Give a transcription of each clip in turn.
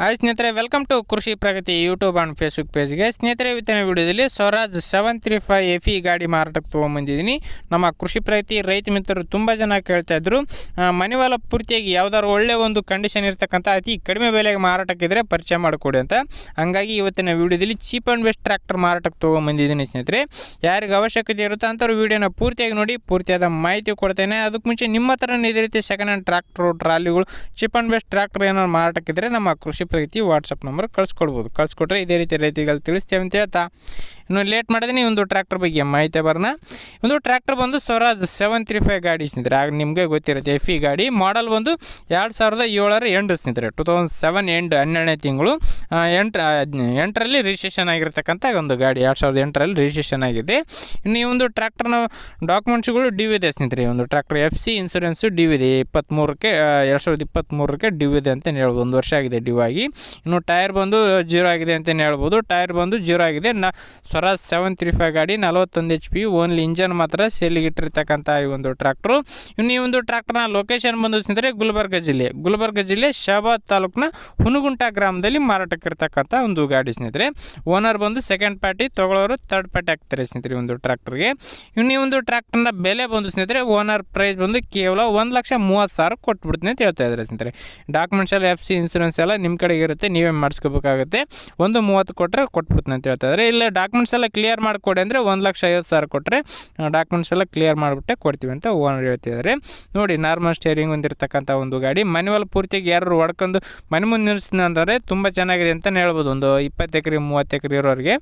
Hi ಸ್ನೇಹಿತರೆ welcome to Krishi Pragati YouTube and Facebook ಪೇಜ್ಗೆ ಸ್ನೇಹಿತರೆ, ಇವತ್ತಿನ ವಿಡಿಯೋದಲ್ಲಿ Swaraj seven three five F ಗಾಡಿ ಮಾರಾಟಕ್ಕೆ ತೊಗೊಂಬಂದಿದ್ದೀನಿ ನಮ್ಮ ಕೃಷಿ ಪ್ರಗತಿ ರೈತ ಮಿತ್ರರು ತುಂಬ ಜನ ಕೇಳ್ತಾ ಇದ್ರು. ಮನೆವಾಲ ಪೂರ್ತಿಯಾಗಿ ಯಾವ್ದಾದ್ರು ಒಳ್ಳೆ ಒಂದು ಕಂಡೀಷನ್ ಇರ್ತಕ್ಕಂಥ ಅತಿ ಕಡಿಮೆ ಬೆಲೆಗೆ ಮಾರಾಟಕ್ಕಿದ್ರೆ ಪರಿಚಯ ಮಾಡಿಕೊಡಿ ಅಂತ. ಹಂಗಾಗಿ ಇವತ್ತಿನ ವಿಡಿಯೋದಲ್ಲಿ ಚೀಪ್ ಆ್ಯಂಡ್ ಬೆಸ್ಟ್ ಟ್ರ್ಯಾಕ್ಟರ್ ಮಾರಾಟಕ್ಕೆ ತೊಗೊಂಬಂದಿದ್ದೀನಿ ಸ್ನೇಹಿತರೆ. ಯಾರಿಗೆ ಅವಶ್ಯಕತೆ ಇರುತ್ತೋ ಅಂಥವ್ರು ವಿಡಿಯೋನ ಪೂರ್ತಿಯಾಗಿ ನೋಡಿ, ಪೂರ್ತಿಯಾದ ಮಾಹಿತಿ ಕೊಡ್ತೇನೆ. ಅದಕ್ಕೆ ಮುಂಚೆ ನಿಮ್ಮ ಹತ್ರ ಇದೇ ರೀತಿ ಸೆಕೆಂಡ್ ಹ್ಯಾಂಡ್ ಟ್ರ್ಯಾಕ್ಟ್ರು ಟ್ರಾಲಿಗಳು ಚೀಪ್ ಆ್ಯಂಡ್ ಬೆಸ್ಟ್ ಟ್ರ್ಯಾಕ್ಟರ್ ಏನಾದ್ರು ಮಾರಾಟಕ್ಕಿದ್ರೆ ನಮ್ಮ ಕೃಷಿ ಪ್ರಗತಿ ವಾಟ್ಸಪ್ ನಂಬರ್ ಕಳಿಸ್ಕೊಡ್ಬೋದು. ಕಳಿಸ್ಕೊಟ್ರೆ ಇದೇ ರೀತಿ ರೈತರಿಗೆ ತಿಳಿಸ್ತೇವೆ ಅಂತ ಹೇಳ್ತಾ. ಇನ್ನು ಲೇಟ್ ಮಾಡಿದ್ರೆ ಒಂದು ಟ್ರ್ಯಾಕ್ಟರ್ ಬಗ್ಗೆ ಮಾಹಿತಿ ಬರೋಣ. ಒಂದು ಟ್ರ್ಯಾಕ್ಟರ್ ಬಂದು ಸ್ವರಾಜ್ ಸೆವೆನ್ ತ್ರೀ ಫೈವ್ ಗಾಡಿ ಸ್ನೇಹಿತರೆ ಆಗ ನಿಮಗೆ ಗೊತ್ತಿರುತ್ತೆ ಎಫ್ ಇ ಗಾಡಿ. ಮಾಡಲ್ ಬಂದು ಎರಡು ಸಾವಿರದ ಏಳರ ಎಂಟು ಸ್ನೇಹಿತರೆ ಟು ತೌಸಂಡ್ ಸೆವೆನ್ ಎಂಡ್ ಹನ್ನೆರಡನೇ ತಿಂಗಳು. ಎಂಟು ಎಂಟರಲ್ಲಿ ರಿಜಿಸ್ಟ್ರೇಷನ್ ಆಗಿರ್ತಕ್ಕಂಥ ಒಂದು ಗಾಡಿ, ಎರಡು ಸಾವಿರದ ಎಂಟರಲ್ಲಿ ರಿಜಿಸ್ಟ್ರೇಷನ್ ಆಗಿದೆ. ಇನ್ನು ಈ ಒಂದು ಟ್ರ್ಯಾಕ್ಟರ್ನ ಡಾಕ್ಯುಮೆಂಟ್ಸ್ಗಳು ಡಿ ಇದೆ ಸ್ನೇಹಿತರೆ. ಒಂದು ಟ್ರ್ಯಾಕ್ಟರ್ ಎಫ್ ಸಿ ಇನ್ಸೂರೆನ್ಸು ವಿ ಇದೆ. ಇಪ್ಪತ್ತ್ಮೂರಕ್ಕೆ ಎರಡು ಸಾವಿರದ ಇಪ್ಪತ್ತ್ಮೂರಕ್ಕೆ ಡ್ಯೂ ಇದೆ ಅಂತ ಹೇಳ್ಬೋದು. ಒಂದು ವರ್ಷ ಆಗಿದೆ ಡಿ ಆಗಿ. ಇನ್ನು ಟೈರ್ ಬಂದು ಜೀರೋ ಆಗಿದೆ ಅಂತಲೇ ಹೇಳ್ಬೋದು. ಟೈರ್ ಬಂದು ಜೀರೋ ಆಗಿದೆ. ನ ಸ್ವರಾಜ್ ಸೆವೆನ್ ತ್ರೀ ಫೈವ್ ಗಾಡಿ, ನಲವತ್ತೊಂದು ಎಚ್ ಪಿ ಓನ್ಲಿ ಇಂಜನ್ ಮಾತ್ರ ಸೇಲಿಗೆ ಇಟ್ಟಿರ್ತಕ್ಕಂಥ ಈ ಒಂದು ಟ್ರ್ಯಾಕ್ಟ್ರು ಇನ್ನು ಈ ಒಂದು ಟ್ರ್ಯಾಕ್ಟರ್ನ ಲೊಕೇಶನ್ ಬಂದು ಸ್ನೇಹಿತರೆ ಗುಲ್ಬರ್ಗ ಜಿಲ್ಲೆ. ಗುಲ್ಬರ್ಗ ಜಿಲ್ಲೆ ಶಾಬಾದ್ ತಾಲೂಕಿನ ಹುನಗುಂಟ ಗ್ರಾಮದಲ್ಲಿ ಮಾರಾಟಕ್ಕಿರ್ತಕ್ಕಂಥ ಒಂದು ಗಾಡಿ ಸ್ನೇಹಿತರೆ. ಓನರ್ ಬಂದು ಸೆಕೆಂಡ್ ಪಾರ್ಟಿ ತೊಗೊಳೋರು ತರ್ಡ್ ಪಾರ್ಟಿ ಆಗ್ತಾರೆ ಸ್ನೇಹಿತರೆ ಒಂದು ಟ್ರ್ಯಾಕ್ಟರ್ಗೆ ಇನ್ನು ಒಂದು ಟ್ರ್ಯಾಕ್ಟರ್ನ ಬೆಲೆ ಬಂದು ಸ್ನೇಹಿತರೆ ಓನರ್ ಪ್ರೈಸ್ ಬಂದು ಕೇವಲ ಒಂದು ಲಕ್ಷ ಮೂವತ್ತು ಸಾವಿರ ಕೊಟ್ಬಿಡ್ತೀನಿ ಅಂತ ಹೇಳ್ತಾ ಇದ್ದಾರೆ ಸ್ನೇಹಿತರೆ. ಡಾಕ್ಯುಮೆಂಟ್ಸ್ ಎಲ್ಲ ಎಫ್ ಸಿ ಇನ್ಸೂರೆನ್ಸ್ ಎಲ್ಲ ನಿಮ್ಮ ಕಡೆಗೆ ಇರುತ್ತೆ, ನೀವೇ ಮಾಡಿಸ್ಕೋಬೇಕಾಗುತ್ತೆ. ಒಂದು ಮೂವತ್ತು ಕೊಟ್ಟರೆ ಕೊಟ್ಬಿಡ್ತೀನಿ ಅಂತ ಹೇಳ್ತಾ ಇದ್ದಾರೆ ಇಲ್ಲ ಡಾಕ್ಯುಮೆಂಟ್ಸ್ ಎಲ್ಲ ಕ್ಲಿಯರ್ ಮಾಡಿಕೊಡಿ ಅಂದರೆ ಒಂದು ಲಕ್ಷ ಐವತ್ತು ಸಾವಿರ ಕೊಟ್ಟರೆ ಡಾಕ್ಯುಮೆಂಟ್ಸ್ ಎಲ್ಲ ಕ್ಲಿಯರ್ ಮಾಡಿಬಿಟ್ಟೆ ಕೊಡ್ತೀವಿ ಅಂತ ಓನರ್ ಹೇಳ್ತಿದ್ದಾರೆ ನೋಡಿ ನಾರ್ಮಲ್ ಸ್ಟೇರಿಂಗ್ ಹೊಂದಿರತಕ್ಕಂಥ ಒಂದು ಗಾಡಿ ಮನೆವಲ್ಲ ಪೂರ್ತಿಗೆ ಯಾರು ಹೊಡ್ಕೊಂಡು ಮನೆ ಮುಂದೆ ನಿಲ್ಲಿಸ್ತೀನಿ ಅಂತಂದರೆ ತುಂಬ ಚೆನ್ನಾಗಿದೆ. ಅಂತಲೇ ಹೇಳ್ಬೋದು. ಒಂದು ಇಪ್ಪತ್ತು ಎಕರೆ ಮೂವತ್ತು ಎಕರೆ ಇರೋರಿಗೆ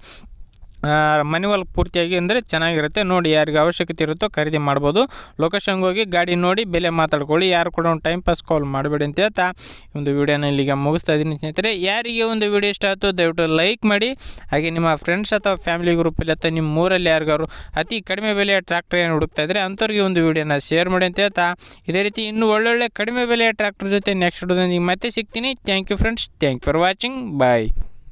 ಮನೆವಲ್ ಪೂರ್ತಿಯಾಗಿ ಅಂದರೆ ಚೆನ್ನಾಗಿರುತ್ತೆ. ನೋಡಿ ಯಾರಿಗೆ ಅವಶ್ಯಕತೆ ಇರುತ್ತೋ ಖರೀದಿ ಮಾಡ್ಬೋದು. ಲೊಕೇಶನ್ಗೆ ಹೋಗಿ ಗಾಡಿ ನೋಡಿ, ಬೆಲೆ ಮಾತಾಡ್ಕೊಳ್ಳಿ. ಯಾರು ಕೂಡ ಒಂದು ಟೈಮ್ ಪಾಸ್ ಕಾಲ್ ಮಾಡಬೇಡಿ ಅಂತ ಹೇಳ್ತಾ ಒಂದು ವಿಡಿಯೋನ ಇಲ್ಲಿಗೆ ಮುಗಿಸ್ತಾ ಇದ್ದೀನಿ ಸ್ನೇಹಿತರೆ. ಯಾರಿಗೆ ಒಂದು ವಿಡಿಯೋ ಇಷ್ಟ ಆಯಿತು ದಯವಿಟ್ಟು ಲೈಕ್ ಮಾಡಿ. ಹಾಗೆ ನಿಮ್ಮ ಫ್ರೆಂಡ್ಸ್ ಅಥವಾ ಫ್ಯಾಮಿಲಿ ಗ್ರೂಪಲ್ಲಿ ಅಥವಾ ನಿಮ್ಮ ಊರಲ್ಲಿ ಯಾರಿಗಾರು ಅತಿ ಕಡಿಮೆ ಬೆಲೆಯ ಟ್ರ್ಯಾಕ್ಟರ್ ಏನು ಹುಡುಕ್ತಾ ಇದ್ದರೆ ಅಂಥವ್ರಿಗೆ ಒಂದು ವಿಡಿಯೋನ ಶೇರ್ ಮಾಡಿ ಅಂತ ಹೇಳ್ತಾ ಇದೇ ರೀತಿ ಇನ್ನೂ ಒಳ್ಳೊಳ್ಳೆ ಕಡಿಮೆ ಬೆಲೆಯ ಟ್ರ್ಯಾಕ್ಟರ್ ಜೊತೆ ನೆಕ್ಸ್ಟ್ ವಿಡಿಯೋದಲ್ಲಿ ಮತ್ತೆ ಸಿಗ್ತೀನಿ. Thank you friends thank you for watching bye